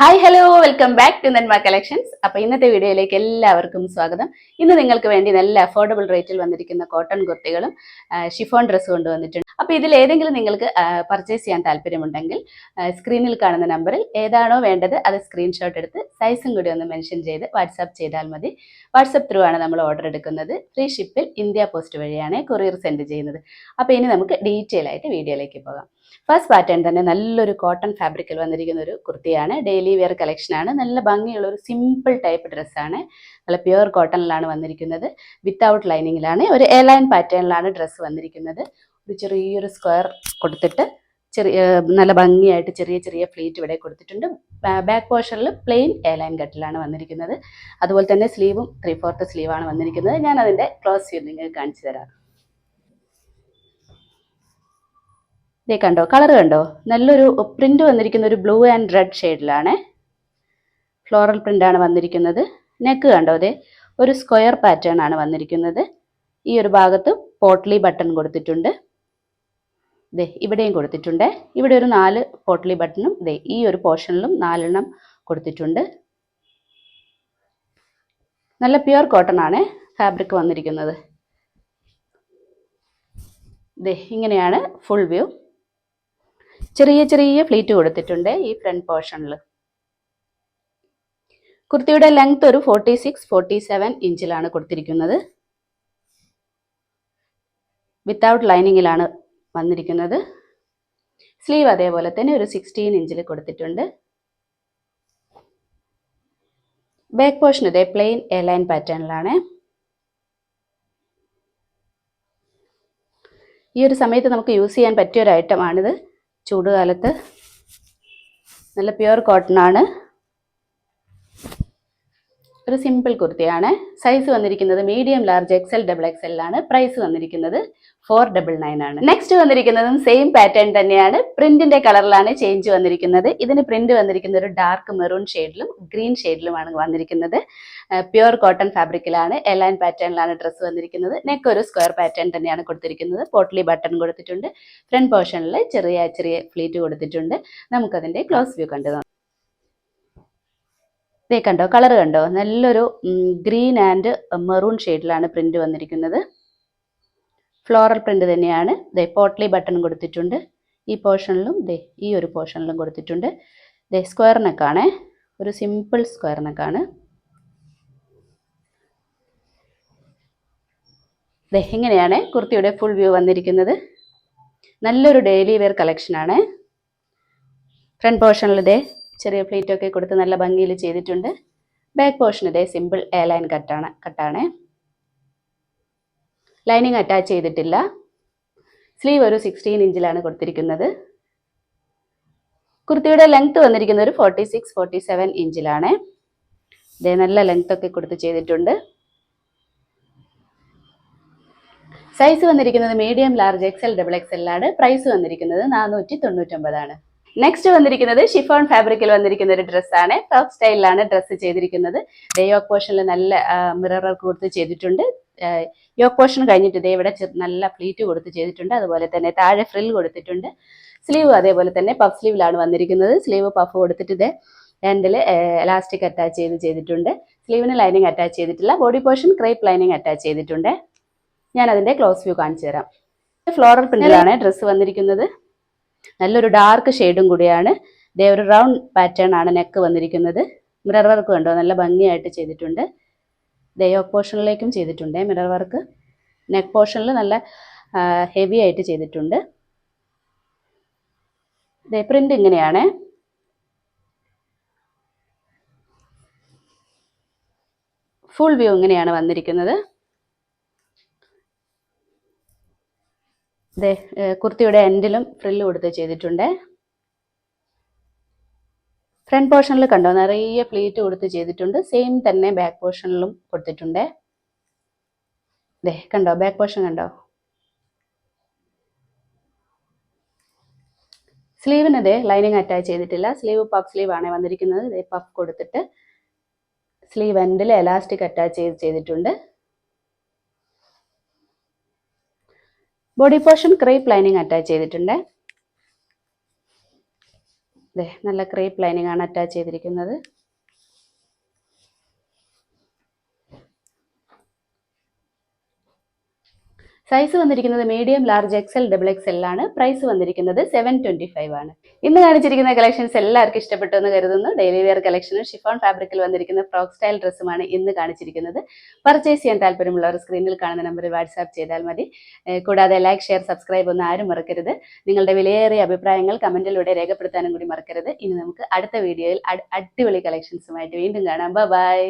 Hi hello welcome back to Nenma collections അപ്പോൾ ഇന്നത്തെ വീഡിയോയിലേക്ക് എല്ലാവർക്കും സ്വാഗതം. ഇന്ന് നിങ്ങൾക്ക് വേണ്ടി നല്ല അഫോർഡബിൾ റേറ്റിൽ വന്നിരിക്കുന്ന കോട്ടൺ കുർത്തികളും ഷിഫോൺ ഡ്രസ്സ് കൊണ്ടുവന്നിട്ടുണ്ട് അപ്പോൾ ഇതിൽ ഏതെങ്കിലും നിങ്ങൾക്ക് പർച്ചേസ് ചെയ്യാൻ താല്പര്യമുണ്ടെങ്കിൽ സ്ക്രീനിൽ കാണുന്ന നമ്പറിൽ ഏതാണോ വേണ്ടത് അത് സ്ക്രീൻഷോട്ട് എടുത്ത് സൈസും കൂടി ഒന്ന് മെൻഷൻ ചെയ്ത് വാട്സാപ്പ് ചെയ്താൽ മതി. വാട്സപ്പ് ത്രൂ ആണ് നമ്മൾ ഓർഡർ എടുക്കുന്നത്. ഫ്രീ ഷിപ്പിൽ ഇന്ത്യ പോസ്റ്റ് വഴിയാണ് കൊറിയർ സെൻഡ് ചെയ്യുന്നത്. അപ്പോൾ ഇനി നമുക്ക് ഡീറ്റെയിൽ ആയിട്ട് വീഡിയോയിലേക്ക് പോകാം. ഫസ്റ്റ് പാറ്റേൺ തന്നെ നല്ലൊരു കോട്ടൺ ഫാബ്രിക്കിൽ വന്നിരിക്കുന്ന ഒരു കുർത്തിയാണ്. ഡെയിലി വെയർ കളക്ഷനാണ് നല്ല ഭംഗിയുള്ള ഒരു സിമ്പിൾ ടൈപ്പ് ഡ്രസ്സാണ് നല്ല പ്യുവർ കോട്ടണിലാണ് വന്നിരിക്കുന്നത്. വിത്തൗട്ട് ലൈനിങ്ങിലാണ് ഒരു എ ലൈൻ പാറ്റേണിലാണ് ഡ്രസ്സ് വന്നിരിക്കുന്നത്. ഒരു ചെറിയൊരു സ്ക്വയർ കൊടുത്തിട്ട് ചെറിയ നല്ല ഭംഗിയായിട്ട് ചെറിയ ചെറിയ ഫ്ലീറ്റ് ഇവിടെ കൊടുത്തിട്ടുണ്ട്. ബാക്ക് പോർഷനിൽ പ്ലെയിൻ എ ലൈൻ കട്ടിലാണ് വന്നിരിക്കുന്നത്. അതുപോലെ തന്നെ സ്ലീവും ത്രീ ഫോർത്ത് സ്ലീവാണ് വന്നിരിക്കുന്നത്. ഞാൻ അതിന്റെ ക്ലോസ് ചെയ്ത് നിങ്ങൾക്ക് കാണിച്ചു തരാം. ഇതേ കണ്ടോ കളർ കണ്ടോ? നല്ലൊരു പ്രിന്റ് വന്നിരിക്കുന്ന ഒരു ബ്ലൂ ആൻഡ് റെഡ് ഷെയ്ഡിലാണ് ഫ്ലോറൽ പ്രിന്റ് ആണ് വന്നിരിക്കുന്നത്. നെക്ക് കണ്ടോ അതെ ഒരു സ്ക്വയർ പാറ്റേൺ ആണ് വന്നിരിക്കുന്നത്. ഈ ഒരു ഭാഗത്ത് പോട്ട്ലി ബട്ടൺ കൊടുത്തിട്ടുണ്ട്. ദേ ഇവിടെയും കൊടുത്തിട്ടുണ്ട്. ഇവിടെ ഒരു നാല് പോട്ട്ലി ബട്ടണും ദേ ഈ ഒരു പോർഷനിലും നാലെണ്ണം കൊടുത്തിട്ടുണ്ട്. നല്ല പ്യുവർ കോട്ടൺ ആണ് ഫാബ്രിക് വന്നിരിക്കുന്നത്. ദേ ഇങ്ങനെയാണ് ഫുൾ വ്യൂ ചെറിയ ചെറിയ ഫ്ലീറ്റ് കൊടുത്തിട്ടുണ്ട് ഈ ഫ്രണ്ട് പോർഷനിൽ കുർത്തിയുടെ ലെങ്ത് ഒരു ഫോർട്ടി സിക്സ് ഫോർട്ടി സെവൻ ഇഞ്ചിലാണ് കൊടുത്തിരിക്കുന്നത്. വിത്തൗട്ട് ലൈനിങ്ങിലാണ് വന്നിരിക്കുന്നത്. സ്ലീവ് അതേപോലെ തന്നെ ഒരു സിക്സ്റ്റീൻ ഇഞ്ചിൽ കൊടുത്തിട്ടുണ്ട്. ബാക്ക് പോർഷൻ ഇതേ പ്ലെയിൻ എ ലൈൻ പാറ്റേണിലാണ് ഈ ഒരു സമയത്ത് നമുക്ക് യൂസ് ചെയ്യാൻ പറ്റിയ ഒരു ഐറ്റമാണിത് ചൂടുകാലത്ത് നല്ല പ്യുവർ കോട്ടൺ ആണ്. ഒരു സിമ്പിൾ കുർത്തിയാണ്. സൈസ് വന്നിരിക്കുന്നത് medium large XL double XL ആണ്. പ്രൈസ് വന്നിരിക്കുന്നത് ഫോർ ഡബിൾ നയൻ ആണ്. നെക്സ്റ്റ് വന്നിരിക്കുന്നതും സെയിം പാറ്റേൺ തന്നെയാണ്. പ്രിന്റിന്റെ കളറിലാണ് ചേഞ്ച് വന്നിരിക്കുന്നത്. ഇതിന് പ്രിന്റ് വന്നിരിക്കുന്ന ഒരു ഡാർക്ക് മെറൂൺ ഷെയ്ഡിലും ഗ്രീൻ ഷെയ്ഡിലുമാണ് വന്നിരിക്കുന്നത്. പ്യുർ കോട്ടൺ ഫാബ്രിക്കിലാണ് എലൈൻ പാറ്റേണിലാണ് ഡ്രസ്സ് വന്നിരിക്കുന്നത്. നെക്ക് ഒരു സ്ക്വയർ പാറ്റേൺ തന്നെയാണ് കൊടുത്തിരിക്കുന്നത്. പോട്ട്ലി ബട്ടൺ കൊടുത്തിട്ടുണ്ട്. ഫ്രണ്ട് പോർഷനിൽ ചെറിയ ചെറിയ ഫ്ലീറ്റ് കൊടുത്തിട്ടുണ്ട്. നമുക്കതിന്റെ ക്ലോസ് വ്യൂ കണ്ടു ഇതേ കണ്ടോ? കളർ കണ്ടോ? നല്ലൊരു ഗ്രീൻ ആൻഡ് മെറൂൺ ഷെയ്ഡിലാണ് പ്രിന്റ് വന്നിരിക്കുന്നത്. ഫ്ലോറൽ പ്രിന്റ് തന്നെയാണ്. ദേ പോട്ട്ലി ബട്ടൺ കൊടുത്തിട്ടുണ്ട്. ഈ പോർഷനിലും ദേ ഈ ഒരു പോർഷനിലും കൊടുത്തിട്ടുണ്ട്. ദേ സ്ക്വയർ നെക്കാണ്. ഒരു സിമ്പിൾ സ്ക്വയർ നെക്കാണ്. ദേ ഇങ്ങനെയാണ് കുർത്തിയുടെ ഫുൾ വ്യൂ വന്നിരിക്കുന്നത്. നല്ലൊരു ഡെയിലി വെയർ കളക്ഷനാണ്. ഫ്രണ്ട് പോർഷനിൽ ഇതേ ചെറിയ പ്ലേറ്റ് ഒക്കെ കൊടുത്ത് നല്ല ഭംഗിയിൽ ചെയ്തിട്ടുണ്ട്. ബാക്ക് പോർഷൻ ഇതേ സിമ്പിൾ എ ലൈൻ കട്ടാണ് കട്ടാണ് ലൈനിങ് അറ്റാച്ച് ചെയ്തിട്ടില്ല. സ്ലീവ് ഒരു സിക്സ്റ്റീൻ ഇഞ്ചിലാണ് കൊടുത്തിരിക്കുന്നത്. കുർത്തിയുടെ ലെങ്ത് വന്നിരിക്കുന്നത് ഒരു ഫോർട്ടി സിക്സ് ഫോർട്ടി സെവൻ ഇഞ്ചിലാണ് ഇതേ നല്ല ലെങ്ത് ഒക്കെ കൊടുത്ത് ചെയ്തിട്ടുണ്ട്. സൈസ് വന്നിരിക്കുന്നത് മീഡിയം ലാർജ് എക്സൽ ഡബിൾ എക്സലാണ് പ്രൈസ് വന്നിരിക്കുന്നത് നാനൂറ്റി തൊണ്ണൂറ്റൊമ്പതാണ്. നെക്സ്റ്റ് വന്നിരിക്കുന്നത് ഷിഫോൺ ഫാബ്രിക്കിൽ വന്നിരിക്കുന്ന ഒരു ഡ്രസ്സാണ് ടോപ്പ് സ്റ്റൈലിലാണ് ഡ്രസ്സ് ചെയ്തിരിക്കുന്നത്. യോക്ക് പോർഷനിൽ നല്ല മിറർ വർക്ക് കൊടുത്ത് ചെയ്തിട്ടുണ്ട്. യോക്ക് പോർഷൻ കഴിഞ്ഞിട്ട് ഇതേ ഇവിടെ നല്ല പ്ലീറ്റ് കൊടുത്ത് ചെയ്തിട്ടുണ്ട്. അതുപോലെ തന്നെ താഴെ ഫ്രിൽ കൊടുത്തിട്ടുണ്ട്. സ്ലീവ് അതേപോലെ തന്നെ പഫ് സ്ലീവിലാണ് വന്നിരിക്കുന്നത്. സ്ലീവ് പഫ് കൊടുത്തിട്ട് ഇതേ ഹാൻഡിൽ എലാസ്റ്റിക് അറ്റാച്ച് ചെയ്ത് ചെയ്തിട്ടുണ്ട്. സ്ലീവിന് ലൈനിങ് അറ്റാച്ച് ചെയ്തിട്ടില്ല body portion crepe lining attach ചെയ്തിട്ടുണ്ട്. ഞാൻ അതിന്റെ ക്ലോസ് വ്യൂ കാണിച്ചു തരാം ഫ്ലോറൽ പ്രിന്റിലാണ് ഡ്രസ്സ് വന്നിരിക്കുന്നത്. നല്ലൊരു ഡാർക്ക് ഷെയ്ഡും കൂടിയാണ്. ഇതേ ഒരു റൗണ്ട് പാറ്റേൺ ആണ് നെക്ക് വന്നിരിക്കുന്നത്. മിറർ വർക്ക് കണ്ടോ? നല്ല ഭംഗിയായിട്ട് ചെയ്തിട്ടുണ്ട്. യോക്ക് പോർഷനിലേക്കും ചെയ്തിട്ടുണ്ട് മിറർ വർക്ക് നെക്ക് പോർഷനിൽ നല്ല ഹെവി ആയിട്ട് ചെയ്തിട്ടുണ്ട്. ഇതേ പ്രിന്റ് ഇങ്ങനെയാണ്. ഫുൾ വ്യൂ ഇങ്ങനെയാണ് വന്നിരിക്കുന്നത്. ഇതേ കുർത്തിയുടെ എൻഡിലും ഫ്രില്ല് കൊടുത്ത് ചെയ്തിട്ടുണ്ട്. ഫ്രണ്ട് പോർഷനിൽ കണ്ടോ നിറയെ പ്ലീറ്റ് കൊടുത്ത് ചെയ്തിട്ടുണ്ട്. സെയിം തന്നെ ബാക്ക് പോർഷനിലും കൊടുത്തിട്ടുണ്ട്. ദേ കണ്ടോ ബാക്ക് പോർഷൻ കണ്ടോ? സ്ലീവിന് ഇതേ ലൈനിങ് അറ്റാച്ച് ചെയ്തിട്ടില്ല. സ്ലീവ് പഫ് സ്ലീവ് ആണ് വന്നിരിക്കുന്നത്. ഇതേ പഫ് കൊടുത്തിട്ട് സ്ലീവ് എൻഡിൽ എലാസ്റ്റിക് അറ്റാച്ച് ചെയ്ത് ചെയ്തിട്ടുണ്ട്. Body portion crepe lining attach ചെയ്തിട്ടുണ്ട്. ദേ നല്ല ക്രീപ്പ് ലൈനിങ് ആണ് അറ്റാച്ച് ചെയ്തിരിക്കുന്നത്. സൈസ് വന്നിരിക്കുന്നത് medium large XL double XL ആണ്. പ്രൈസ് വന്നിരിക്കുന്നത് സെവൻ ട്വന്റി ഫൈവ് ആണ്. ഇന്ന് കാണിച്ചിരിക്കുന്ന കളക്ഷൻസ് എല്ലാവർക്കും ഇഷ്ടപ്പെട്ടു എന്ന് കരുതുന്നു ഡെയിലി വെയർ കളക്ഷനും ഷിഫോൺ ഫാബ്രിക്കിൽ വന്നിരിക്കുന്ന ഫ്രോക്ക് സ്റ്റൈൽ ഡ്രസ്സുമാണ് ഇന്ന് കാണിച്ചിരിക്കുന്നത്. പർച്ചേസ് ചെയ്യാൻ താല്പര്യമുള്ളവർ സ്ക്രീനിൽ കാണുന്ന നമ്പറിൽ വാട്സാപ്പ് ചെയ്താൽ മതി. കൂടാതെ ലൈക്ക് ഷെയർ സബ്സ്ക്രൈബ് ഒന്നും ആരും മറക്കരുത്. നിങ്ങളുടെ വിലയേറിയ അഭിപ്രായങ്ങൾ കമന്റിലൂടെ രേഖപ്പെടുത്താനും കൂടി മറക്കരുത്. ഇനി നമുക്ക് അടുത്ത വീഡിയോയിൽ അടിപൊളി കളക്ഷൻസുമായിട്ട് വീണ്ടും കാണാം. ബൈ